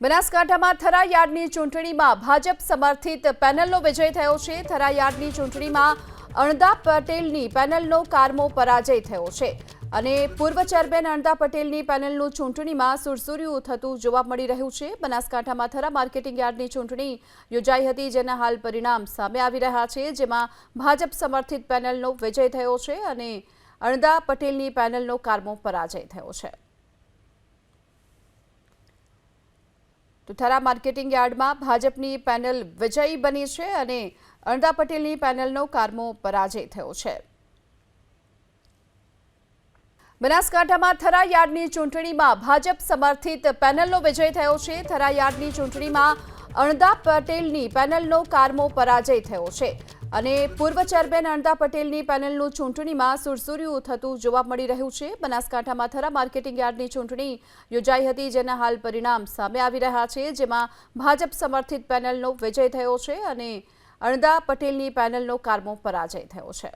બનાસકાંઠામાં થરા યાર્ડની ચૂંટણીમાં ભાજપ સમર્થિત પેનલનો વિજય થયો છે. થરા યાર્ડની ચૂંટણીમાં અણદા પટેલની પેનલનો કારમો પરાજય થયો છે. અને પૂર્વ ચેરમેન અણદા પટેલની પેનલનું ચૂંટણીમાં સુરસુર્યું થતું જોવા મળી રહ્યું છે. બનાસકાંઠામાં થરા માર્કેટિંગ યાર્ડની ચૂંટણી યોજાઈ હતી, જેના હાલ પરિણામ સામે આવી રહ્યા છે, જેમાં ભાજપ સમર્થિત પેનલનો વિજય થયો છે અને અણદા પટેલની પેનલનો કારમો પરાજય થયો છે. તો થરા માર્કેટિંગ યાર્ડમાં ભાજપની પેનલ વિજયી બની છે અને અણદા પટેલની પેનલનો કારમો પરાજય થયો છે. બનાસકાંઠામાં થરા યાર્ડની ચૂંટણીમાં ભાજપ સમર્થિત પેનલનો વિજય થયો છે. થરા યાર્ડની ચૂંટણીમાં અણદા પટેલની પેનલનો કારમો પરાજય થયો છે. અને પૂર્વ ચેરમેન અણદા પટેલની પેનલનું ચૂંટણીમાં સુરસુર્યું થતું જોવા મળી રહ્યું છે. બનાસકાંઠામાં થરા માર્કેટિંગ યાર્ડની ચૂંટણી યોજાઈ હતી, જેના હાલ પરિણામ સામે આવી રહ્યા છે. જેમાં ભાજપ સમર્થિત પેનલનો વિજય થયો છે અને અણદા પટેલની પેનલનો કારમો પરાજય થયો છે.